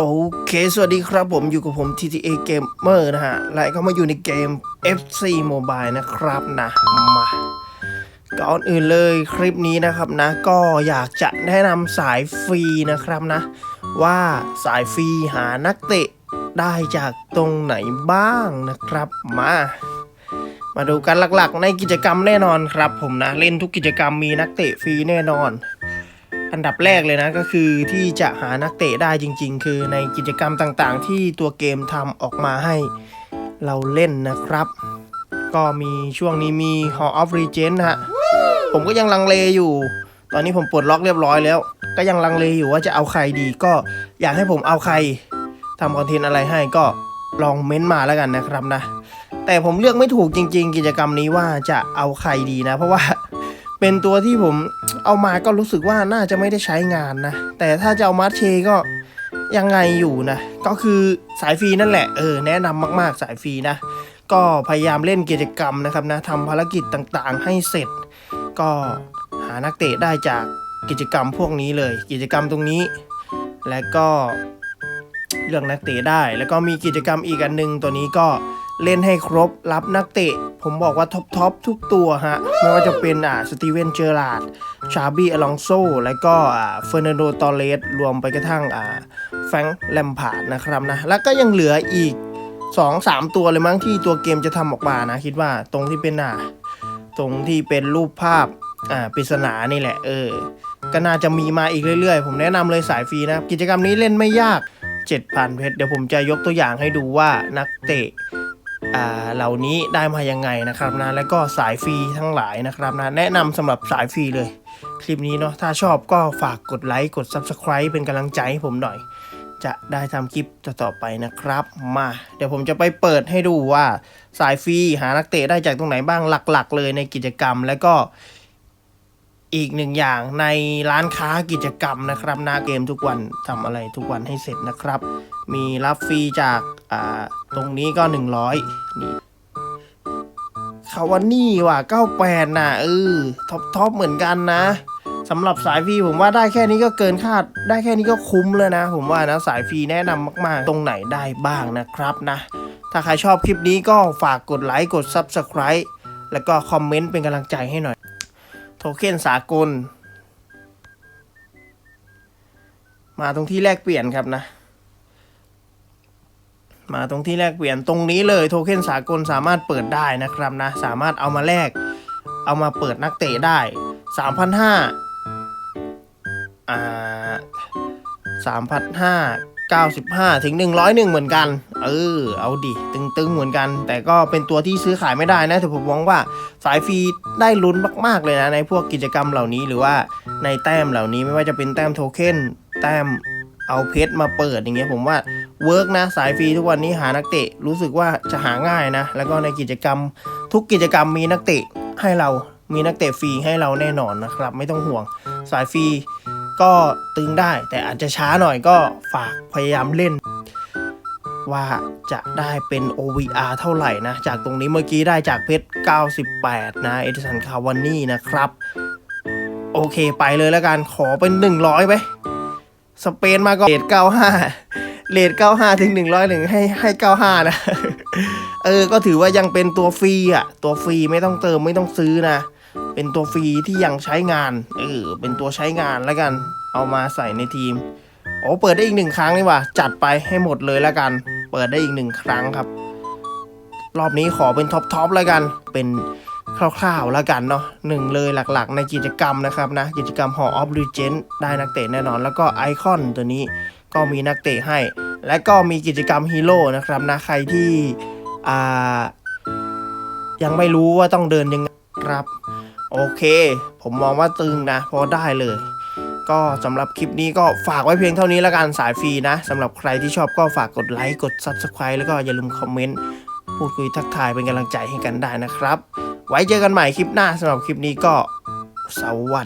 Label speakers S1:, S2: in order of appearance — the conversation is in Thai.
S1: โอเค สวัสดีครับผมอยู่กับผม TTA Gamer นะฮะ และก็มาอยู่ในเกม FC Mobile นะครับนะมาก่อนอื่นเลยคลิปนี้นะครับนะ ก็อยากจะแนะนำสายฟรีนะครับนะ ว่าสายฟรีหานักเตะได้จากตรงไหนบ้างนะครับมา มาดูกันหลักๆ ในกิจกรรมแน่นอนครับผมนะ เล่นทุกกิจกรรมมีนักเตะฟรีแน่นอน อันดับแรกเลยนะก็คือที่จะหานักเตะได้จริง ๆ คือในกิจกรรมต่างๆ ที่ตัวเกมทำออกมาให้เราเล่นนะครับ ก็มีช่วงนี้มี Hall of Legend นะฮะผมก็ยังลังเลอยู่ ตอนนี้ผมปลดล็อกเรียบร้อยแล้ว ก็ยังลังเลอยู่ว่าจะเอาใครดีก็อยากให้ผมเอาใครทำคอนเทนต์อะไรให้ก็ลองเม้นต์มาแล้วกันนะครับนะ แต่ผมเลือกไม่ถูกจริง ๆ กิจกรรมนี้ว่าจะเอาใครดีนะ เพราะว่า เป็นตัวที่ผมเอามาก็รู้สึกว่าน่าจะไม่ได้ใช้งานนะ แต่ถ้าจะเอามาร์เชก็ยังไงอยู่นะ ก็คือสายฟรีนั่นแหละ เออ แนะนำมาก ๆ สายฟรีนะ ก็พยายามเล่นกิจกรรมนะครับนะทำภารกิจต่างๆ ให้เสร็จ ก็หานักเตะได้จากกิจกรรมพวกนี้เลย กิจกรรมตรงนี้ และก็เรื่องนักเตะได้ แล้วก็มีกิจกรรมอีกอันหนึงตัวนี้ก็ เล่นให้ครบรับนักเตะ ผมบอกว่าท็อปทอปทุกตัวฮะ ไม่ว่าจะเป็นอ่าสตีเวนเจอราร์ดชาบี้อลองโซแล้วก็อ่าเฟอร์นันโดตอเรสรวมไปกระทั่งอ่าแฟงแลมพาร์ดนะครับนะ แล้วก็ยังเหลืออีก 2 3 ตัวเลยมั้งที่ตัวเกมจะทำออกมานะ คิดว่าตรงที่เป็นอ่าตรงที่เป็นรูปภาพอ่าปริศนานี่แหละ เออ ก็น่าจะมีมาอีกเรื่อยๆ ผมแนะนำเลยสายฟรีนะกิจกรรมนี้เล่นไม่ยาก 7,000เพชรเดี๋ยวผมจะยกตัวอย่างให้ดูว่านักเตะ เหล่านี้ได้มายังไงนะครับนะแล้วก็สายฟรีทั้งหลายนะครับนะแนะนำสำหรับสายฟรีเลย คลิปนี้เนาะถ้าชอบก็ฝากกดไลค์กด Subscribe เป็นกำลังใจให้ผมหน่อย จะได้ทำคลิปต่อๆไปนะครับ มา เดี๋ยวผมจะไปเปิดให้ดูว่าสายฟรีหานักเตะได้จากตรงไหนบ้างหลักๆ เลยในกิจกรรมแล้วก็อีกหนึ่งอย่างในร้านค้ากิจกรรมนะครับหน้าเกมทุกวันทำอะไรทุกวันให้เสร็จนะครับ มีรับฟรีจาก อ่าตรงนี้ก็ 100นี่คาวานี่ว่ะ98น่ะเออท็อปท็อปเหมือนกันนะสำหรับสายฟรีผมว่าได้แค่นี้ก็เกินคาด ได้แค่นี้ก็คุ้มเลยนะ ผมว่านะสายฟรีแนะนำมาก ๆ ตรงไหนได้บ้างนะครับนะ ถ้าใครชอบคลิปนี้ก็ฝากกดไลค์กด Subscribe แล้วก็คอมเมนต์เป็นกำลังใจให้หน่อย โทเค็นสากล มาตรงที่แลกเปลี่ยนครับนะ มาตรงที่แลกเปลี่ยนตรงนี้เลยโทเค็นสากลสามารถเปิดได้นะครับนะ สามารถเอามาแลกเอามาเปิดนักเตะได้สามพันห้าอ่าสามพันห้าเก้าสิบห้าถึงหนึ่งร้อยหนึ่งเหมือนกัน เออ เอาดิ ตึงๆ เหมือนกัน แต่ก็เป็นตัวที่ซื้อขายไม่ได้นะ แต่ผมมองว่าสายฟรีได้ลุ้นมากๆเลยนะ ในพวกกิจกรรมเหล่านี้หรือว่าในแต้มเหล่านี้ไม่ว่าจะเป็นแต้มโทเค็น แต้มเอาเพชรมาเปิดอย่างเงี้ยผมว่า เวิร์กนะสายฟรีทุกวันนี้หานักเตะรู้สึกว่าจะหาง่ายนะ แล้วก็ในกิจกรรมทุกกิจกรรมมีนักเตะให้เรามีนักเตะฟรีให้เราแน่นอนนะครับ ไม่ต้องห่วงสายฟรีก็ตึงได้ แต่อาจจะช้าหน่อยก็ฝากพยายามเล่น ว่าจะได้เป็น OVR เท่าไหร่นะ จากตรงนี้เมื่อกี้ได้จากเพชร 98 นะ เอดิสันคาวานี่นะครับ โอเคไปเลยแล้วกันขอเป็น 100ไปสเปนมาก็เลท95 เลท95ถึง100หนึ่งให้ให้95นะ เออ ก็ถือว่ายังเป็นตัวฟรีอะ ตัวฟรีไม่ต้องเติมไม่ต้องซื้อนะ เป็นตัวฟรีที่ยังใช้งาน เออ เป็นตัวใช้งานแล้วกัน เอามาใส่ในทีม โอ้เปิดได้อีกหนึ่งครั้งนี่ว่ะจัดไปให้หมดเลยแล้วกัน เปิดได้อีกหนึ่งครั้งครับ รอบนี้ขอเป็นท็อปทอปแล้วกัน เป็นคร่าวๆแล้วกันเนาะหนึ่งเลยหลักๆ ในกิจกรรมนะครับนะ กิจกรรม Hall of Legend ได้นักเตะแน่นอน แล้วก็ไอคอนตัวนี้ ก็มีนักเตะให้ และก็มีกิจกรรมฮีโร่นะครับนะใครที่ยังไม่รู้ว่าต้องเดินยังไงครับ โอเค ผมมองว่าตึงนะพอได้เลย ก็สำหรับคลิปนี้ก็ฝากไว้เพียงเท่านี้แล้วกันสายฟรีนะสำหรับใครที่ชอบก็ฝากกดไลค์กด Subscribe แล้วก็อย่าลืมคอมเมนต์พูดคุยทักทายเป็นกำลังใจให้กันได้นะครับ ไว้เจอกันใหม่คลิปหน้าสำหรับคลิปนี้ก็สวัส